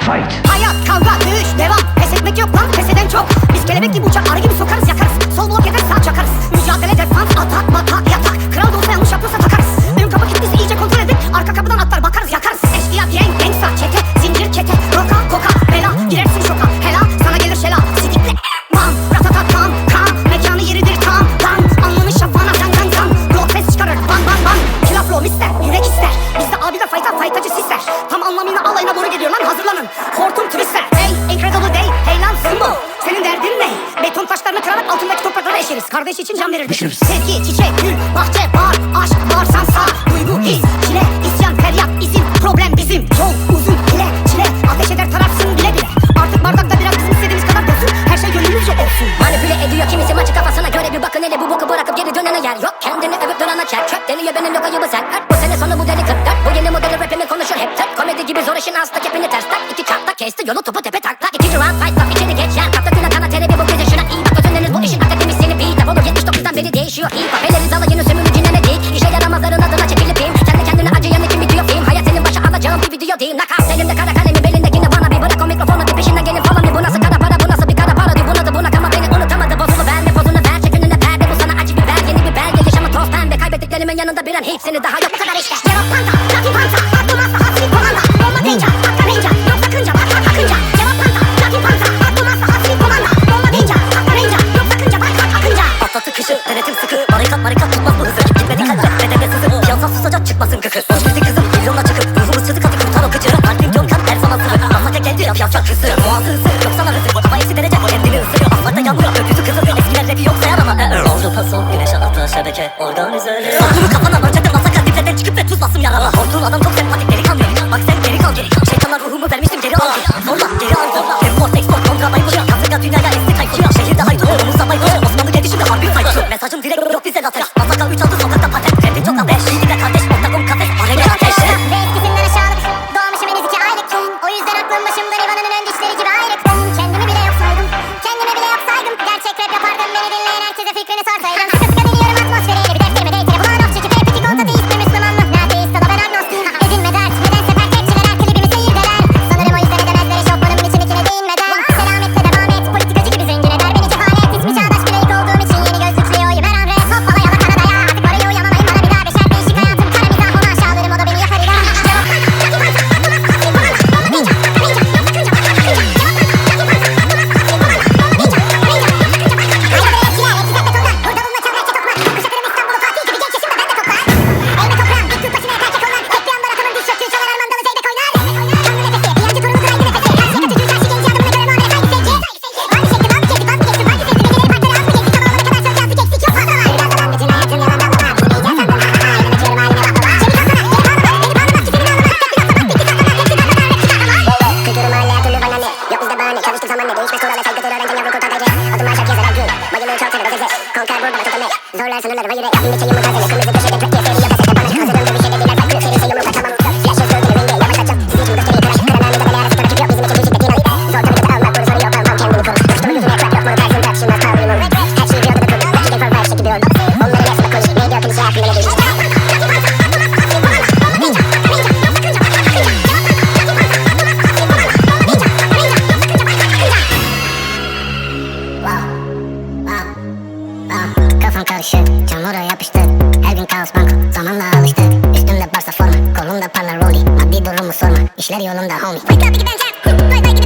Fight. Hayat, kavga, dövüş, devam Pes etmek yok lan, pes eden çok Biz kelebek gibi uçak Ödül ne? Beton taşlarını kırarak altındaki topraklara eşeriz. Kardeş için can verir. Düşürüz. Sevgi, çiçek, gül, bahçe, bağır, aşk, bağırsan sağ. Duygu, his, çile, isyan, feryat, izin, problem bizim. Yol, uzun, bile, çile, ateş eder tarafsın bile bile. Artık bardakta biraz bizim istediğimiz kadar dolsun. Her şey gönlümüzce olsun. Manipüle ediyor kimisi maçı kafasına göre bir bakın hele bu boku bırakıp geri dönene yer yok. Kendini övüp durana ker. Çöp deniyor benim lokayımı sen. Ört bu sene sonu bu deli kırk Bu yeni modeli rapimi konuşur hep tek. Komedi gibi zor işin hasta kepini ters tak. İki çarpta kesti yolu topu tepe tak. geçiyor. İyi Kafeleri zala yeni sömürü cinlenecek İşe yaramazların adına çekilip film. Kendi kendine acıyan için bitiyor film. Hayat senin başa alacağın bir video değil. Knockout elimde kara kalemi belindekini bana bir bırak. O mikrofonu bir peşinden gelin falan bir. Bu nasıl kara para bu nasıl bir kara para diyor Buna da buna kama beni unutamadı. Bozulu ben de ver. Çetinine perde bu sana acı bir ver. Yeni bir belge yaşama toz pembe. Kaybettiklerimin yanında bir an hepsini daha yok. Bu kadar işte. Cevap panta, trafik panta Aklıma hasta hasbi komanda Olmadıyca sadece Oradan üzeri Ağzını kafana harcadım lasa kalbimden çıkıp ve tuz basım yarama Hortum adam çok Cold cardboard, but I took a neck. Low lights, another way you. I'm the chain, I'm a thousand. Slutty on them the homie. Wake up, you can.